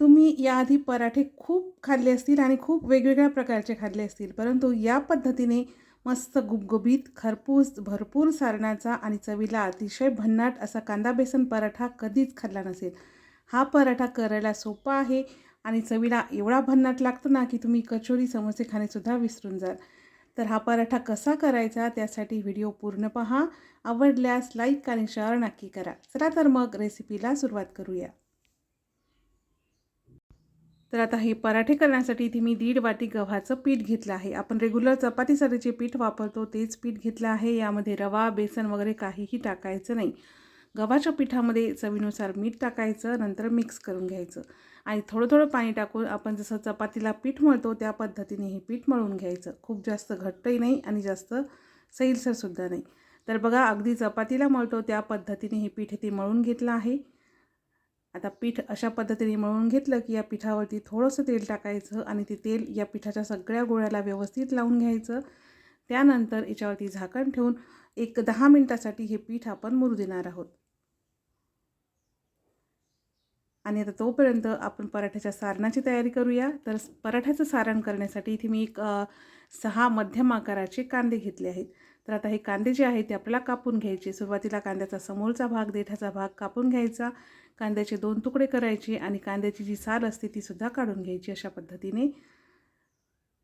तुम्ही याआधी पराठे खूप खाल्ले असतील आणि खूप वेगवेगळ्या प्रकारचे खाल्ले असतील परंतु या पद्धतीने मस्त गुबगुबीत खरपूस भरपूर सारणाचा आणि चवीला अतिशय भन्नाट असा कांदा बेसन पराठा कधीच खाल्ला नसेल. हा पराठा करायला सोपा आहे आणि चवीला एवढा भन्नाट लागतो ना की तुम्ही कचोरी समोसे खाणेसुद्धा विसरून जाल. तर हा पराठा कसा करायचा त्यासाठी व्हिडिओ पूर्ण पहा. आवडल्यास लाईक आणि शेअर नक्की करा. चला तर मग रेसिपीला सुरुवात करूया. तर आता हे पराठे करण्यासाठी इथे मी दीड वाटी गव्हाचं पीठ घेतलं आहे. आपण रेग्युलर चपातीसाठी जे पीठ वापरतो तेच पीठ घेतलं आहे. यामध्ये रवा बेसन वगैरे काहीही टाकायचं नाही. गव्हाच्या पिठामध्ये चवीनुसार मीठ टाकायचं नंतर मिक्स करून घ्यायचं. आणि थोडं थोडं पाणी टाकून आपण जसं चपातीला पीठ मळतो त्या पद्धतीने हे पीठ मळून घ्यायचं. खूप जास्त घट्टही नाही आणि जास्त सैलसरसुद्धा नाही. तर बघा अगदी चपातीला मळतो त्या पद्धतीने हे पीठ ते मळून घेतलं आहे. आता पीठ अशा पद्धतीने मळून घेतलं की या पिठावरती थोडंसं तेल टाकायचं आणि ते तेल या पिठाच्या सगळ्या गोळ्याला व्यवस्थित लावून घ्यायचं. त्यानंतर याच्यावरती झाकण ठेवून एक दहा मिनटासाठी हे पीठ आपण मुरू देणार आहोत. आणि आता तोपर्यंत आपण पराठ्याच्या सारणाची तयारी करूया. तर पराठ्याचं सारण करण्यासाठी इथे मी एक सहा मध्यम आकाराचे कांदे घेतले आहेत. तर आता हे कांदे जे आहेत ते आपल्याला कापून घ्यायचे. सुरुवातीला कांद्याचा समोरचा भाग देठाचा भाग कापून घ्यायचा. कांद्याचे दोन तुकडे करायचे आणि कांद्याची जी साल असते तीसुद्धा काढून घ्यायची अशा पद्धतीने.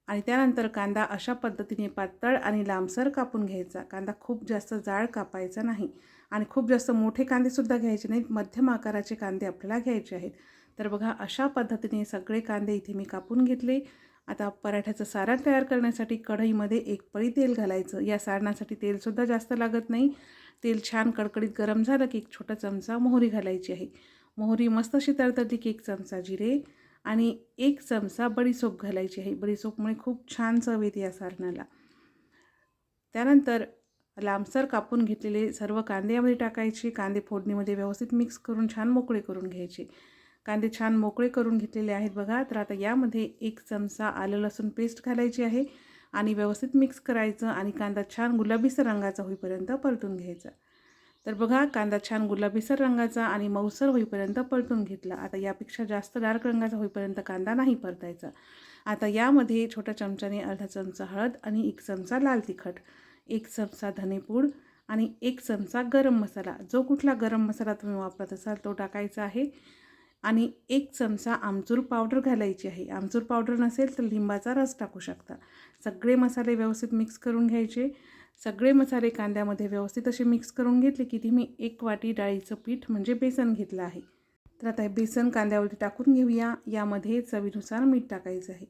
आणि त्यानंतर कांदा अशा पद्धतीने पातळ आणि लांबसर कापून घ्यायचा. कांदा खूप जास्त जाड कापायचा नाही आणि खूप जास्त मोठे कांदेसुद्धा घ्यायचे नाहीत. मध्यम आकाराचे कांदे आपल्याला घ्यायचे आहेत. तर बघा अशा पद्धतीने सगळे कांदे इथे मी कापून घेतले. आता पराठ्याचं सारण तयार करण्यासाठी कढईमध्ये एक पळी तेल घालायचं. या सारणासाठी तेलसुद्धा जास्त लागत नाही. तेल छान कडकडीत गरम झालं की एक छोटा चमचा मोहरी घालायची आहे. मोहरी मस्त अशी तरतली की एक चमचा जिरे. आणि एक चमचा बडीसोप घालायची आहे. बडीसोपमुळे खूप छान चव येते या सारणाला. त्यानंतर लांबसर कापून घेतलेले सर्व कांदे यामध्ये टाकायचे. कांदे फोडणीमध्ये व्यवस्थित मिक्स करून छान मोकळे करून घ्यायचे. कांदे छान मोकळे करून घेतलेले आहेत बघा. तर आता यामध्ये एक चमचा आलं लसूण पेस्ट घालायची आहे आणि व्यवस्थित मिक्स करायचं आणि कांदा छान गुलाबीसर रंगाचा होईपर्यंत परतून घ्यायचा. तर बघा कांदा छान गुलाबीसर रंगाचा आणि मऊसर होईपर्यंत पलटून घेतला. आता यापेक्षा जास्त डार्क रंगाचा होईपर्यंत कांदा नाही परतायचा. आता यामध्ये छोट्या चमच्याने अर्धा चमचा हळद आणि एक चमचा लाल तिखट एक चमचा धनेपूड आणि एक चमचा गरम मसाला. जो कुठला गरम मसाला तुम्ही वापरत असाल तो टाकायचा आहे आणि एक चमचा आमचूर पावडर घालायची आहे. आमचूर पावडर नसेल तर लिंबाचा रस टाकू शकता. सगळे मसाले व्यवस्थित मिक्स करून घ्यायचे. सगळे मसाले कांद्यामध्ये व्यवस्थित असे मिक्स करून घेतले की ती मी एक वाटी डाळीचं पीठ म्हणजे बेसन घेतलं आहे. तर आता हे बेसन कांद्यावरती टाकून घेऊया. यामध्ये चवीनुसार मीठ टाकायचं आहे.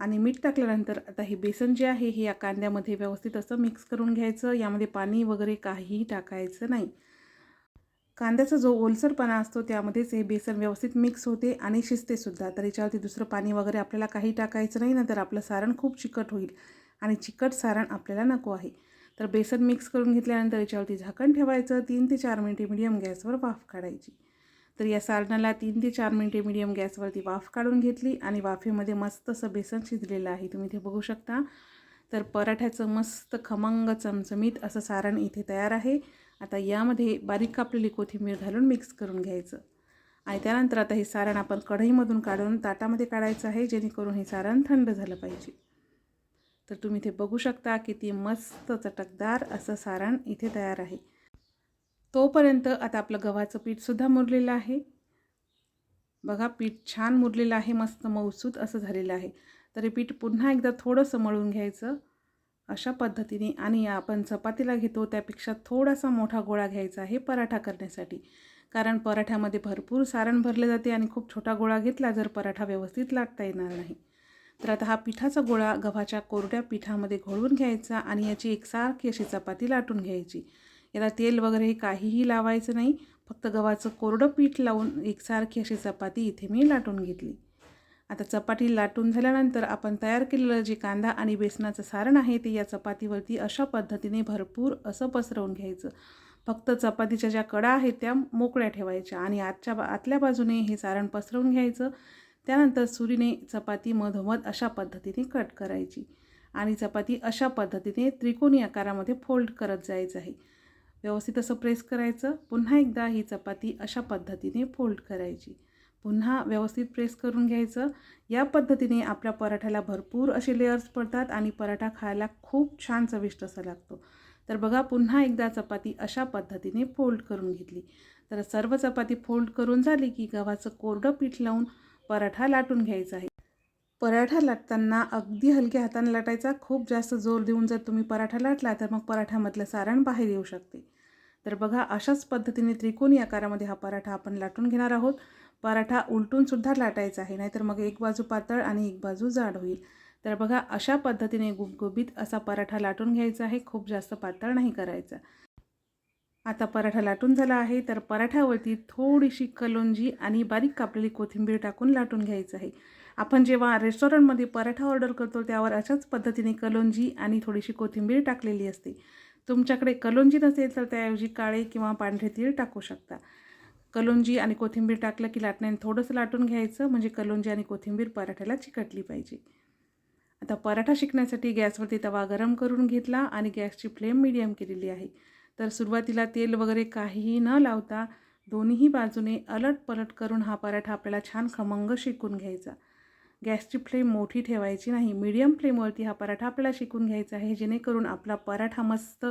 आणि मीठ टाकल्यानंतर आता हे बेसन जे आहे हे या कांद्यामध्ये व्यवस्थित असं मिक्स करून घ्यायचं. यामध्ये पाणी वगैरे काहीही टाकायचं नाही. कांद्याचा जो ओलसरपणा असतो त्यामध्येच हे बेसन व्यवस्थित मिक्स होते आणि शिजतेसुद्धा. तर याच्यावरती दुसरं पाणी वगैरे आपल्याला काही टाकायचं नाही नंतर आपलं सारण खूप चिकट होईल. आणि चिकट सारण आपल्याला नको आहे. तर बेसन मिक्स करून घेतल्यानंतर याच्यावरती झाकण ठेवायचं. तीन ते चार मिनटे मिडियम गॅसवर वाफ काढायची. तर या सारणाला तीन ते चार मिनटे मिडियम गॅसवरती वाफ काढून घेतली आणि वाफेमध्ये मस्त असं बेसन शिजलेलं आहे. तुम्ही इथे बघू शकता. तर पराठ्याचं मस्त खमंग चमचमीत असं सारण इथे तयार आहे. आता यामध्ये बारीक कापलेली कोथिंबीर घालून मिक्स करून घ्यायचं. आणि त्यानंतर आता हे सारण आपण कढईमधून काढून ताटामध्ये काढायचं आहे जेणेकरून हे सारण थंड झालं पाहिजे. तर तुम्ही इथे बघू शकता किती मस्त चटकदार असं सारण इथे तयार आहे. तोपर्यंत आता आपलं गव्हाचं पीठसुद्धा मुरलेलं आहे. बघा पीठ छान मुरलेलं आहे मस्त मऊसूत असं झालेलं आहे. तर हे पीठ पुन्हा एकदा थोडंसं मळून घ्यायचं अशा पद्धतीने आणि आपण चपातीला घेतो त्यापेक्षा थोडासा मोठा गोळा घ्यायचा आहे पराठा करण्यासाठी. कारण पराठ्यामध्ये भरपूर सारण भरले जाते आणि खूप छोटा गोळा घेतला जर पराठा व्यवस्थित लाटता येणार नाही. तर आता हा पिठाचा गोळा गव्हाच्या कोरड्या पिठामध्ये घोळून घ्यायचा आणि याची एकसारखी अशी चपाती लाटून घ्यायची. याला तेल वगैरे काहीही लावायचं नाही फक्त गव्हाचं कोरडं पीठ लावून एकसारखी अशी चपाती इथे मी लाटून घेतली. आता चपाती लाटून झाल्यानंतर आपण तयार केलेलं जे कांदा आणि बेसनाचं सारण आहे ते या चपातीवरती अशा पद्धतीने भरपूर असं पसरवून घ्यायचं. फक्त चपातीच्या ज्या कडा आहेत त्या मोकळ्या ठेवायच्या आणि आजच्या बा आतल्या बाजूने हे सारण पसरवून घ्यायचं. त्यानंतर सुरीने चपाती मधोमध अशा पद्धतीने कट करायची आणि चपाती अशा पद्धतीने त्रिकोणी आकारामध्ये फोल्ड करत जायचं आहे. व्यवस्थित असं प्रेस करायचं. पुन्हा एकदा ही चपाती अशा पद्धतीने फोल्ड करायची. पुन्हा व्यवस्थित प्रेस करून घ्यायचं. या पद्धतीने आपल्या पराठ्याला भरपूर असे लेअर्स पडतात आणि पराठा खायला खूप छान चविष्ट असा लागतो. तर बघा पुन्हा एकदा चपाती अशा पद्धतीने फोल्ड करून घेतली. तर सर्व चपाती फोल्ड करून झाली की गव्हाचं कोरडं पीठ लावून पराठा लाटून घ्यायचा आहे. पराठा लाटताना अगदी हलक्या हाताने लाटायचा. खूप जास्त जोर देऊन जर तुम्ही पराठा लाटला तर मग पराठ्यामधलं सारण बाहेर येऊ शकते. तर बघा अशाच पद्धतीने त्रिकोणी आकारामध्ये हा पराठा आपण लाटून घेणार आहोत. पराठा उलटूनसुद्धा लाटायचा आहे नाहीतर मग एक बाजू पातळ आणि एक बाजू जाड होईल. तर बघा अशा पद्धतीने गुबगुबीत असा पराठा लाटून घ्यायचा आहे. खूप जास्त पातळ नाही करायचा. आता पराठा लाटून झाला आहे. तर पराठ्यावरती थोडीशी कलोंजी आणि बारीक कापलेली कोथिंबीर टाकून लाटून घ्यायचं आहे. आपण जेव्हा रेस्टॉरंटमध्ये पराठा ऑर्डर करतो त्यावर अशाच पद्धतीने कलोंजी आणि थोडीशी कोथिंबीर टाकलेली असते. तुमच्याकडे कलोंजी नसेल तर त्याऐवजी काळे किंवा पांढरे तीळ टाकू शकता. कलोंजी आणि कोथिंबीर टाकलं की लाटण्याने थोडंसं लाटून घ्यायचं म्हणजे कलोंजी आणि कोथिंबीर पराठ्याला चिकटली पाहिजे. आता पराठा शिकण्यासाठी गॅसवरती तवा गरम करून घेतला आणि गॅसची फ्लेम मिडियम केलेली आहे. तर सुरुवातीला तेल वगैरे काहीही न लावता दोन्ही बाजूने अलट पलट करून हा पराठा आपल्याला छान खमंग शिकून घ्यायचा. गॅसची फ्लेम मोठी ठेवायची नाही मीडियम फ्लेमवरती हा पराठा आपल्याला शिकून घ्यायचा आहे जेणेकरून आपला पराठा मस्त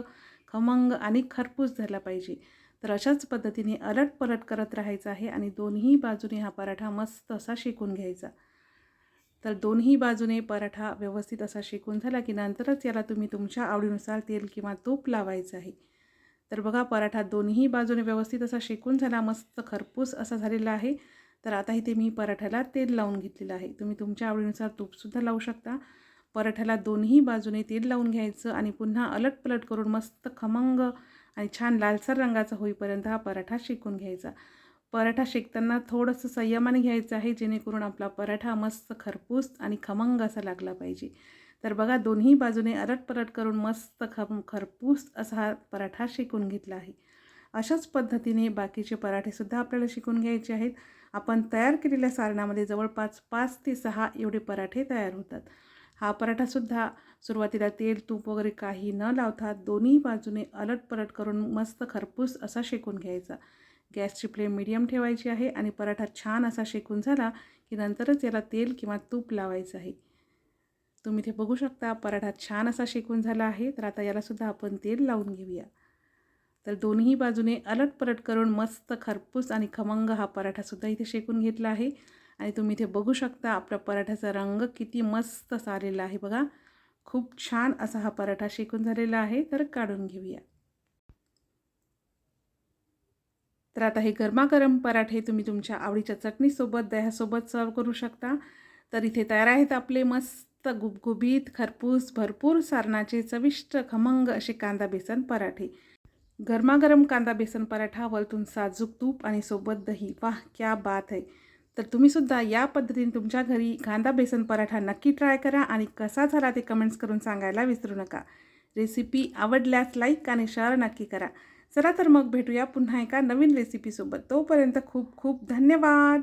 खमंग आणि खरपूस झाला पाहिजे. तर अशाच पद्धतीने अलट पलट करत राहायचं आहे आणि दोन्ही बाजूने हा पराठा मस्त असा शिकून घ्यायचा. तर दोन्ही बाजूने पराठा व्यवस्थित असा शिकून झाला की नंतरच याला तुम्ही तुमच्या आवडीनुसार तेल किंवा तूप लावायचं आहे. तर बघा पराठा दोन्ही बाजूने व्यवस्थित असा शेकून झाला मस्त खरपूस असा झालेला आहे. तर आता इथे मी पराठ्याला तेल लावून घेतलेलं आहे. तुम्ही तुमच्या आवडीनुसार तूपसुद्धा लावू शकता. पराठ्याला दोन्ही बाजूने तेल लावून घ्यायचं आणि पुन्हा अलट पलट करून मस्त खमंग आणि छान लालसर रंगाचा होईपर्यंत हा पराठा शेकून घ्यायचा. पराठा शेकताना थोडंसं संयमाने घ्यायचं आहे जेणेकरून आपला पराठा मस्त खरपूस आणि खमंग असा लागला पाहिजे. तर बघा दोन्ही बाजूने अलट करून मस्त खम खरपूस असा हा पराठा शेकून घेतला आहे. अशाच पद्धतीने बाकीचे पराठेसुद्धा आपल्याला शिकून घ्यायचे आहेत. आपण तयार केलेल्या सारणामध्ये जवळपास पाच ते सहा एवढे पराठे तयार होतात. हा पराठासुद्धा सुरुवातीला तेल तूप वगैरे काही न लावता दोन्ही बाजूने अलटपलट करून मस्त खरपूस असा शेकून घ्यायचा. गॅसची फ्लेम मिडियम ठेवायची आहे आणि पराठा छान असा शेकून झाला की नंतरच याला तेल किंवा तूप लावायचं आहे. तुम्ही ते बघू शकता. पराठा छान असा शेकून झाला आहे. तर आता यालासुद्धा आपण तेल लावून घेऊया. तर दोन्ही बाजूने अलट पलट करून मस्त खरपूस आणि खमंग हा पराठासुद्धा इथे शेकून घेतला आहे. आणि तुम्ही इथे बघू शकता आपल्या पराठ्याचा रंग किती मस्त आलेला आहे बघा. खूप छान असा हा पराठा शेकून झालेला आहे. तर काढून घेऊया. तर आता हे गरमागरम पराठे तुम्ही तुमच्या आवडीच्या चटणीसोबत दह्यासोबत सर्व करू शकता. तर इथे तयार आहेत आपले मस्त गुबगुबीत खरपूस भरपूर सारणाचे चविष्ट खमंग असे कांदा बेसन पराठे. गरमागरम कांदा बेसन पराठा वरतून साजूक तूप आणि सोबत दही. वाह क्या बात आहे तर तुम्हीसुद्धा या पद्धतीने तुमच्या घरी कांदा बेसन पराठा नक्की ट्राय करा आणि कसा झाला ते कमेंट्स करून सांगायला विसरू नका. रेसिपी आवडल्यास लाईक आणि शेअर नक्की करा. चला तर मग भेटूया पुन्हा एका नवीन रेसिपीसोबत तोपर्यंत खूप खूप धन्यवाद.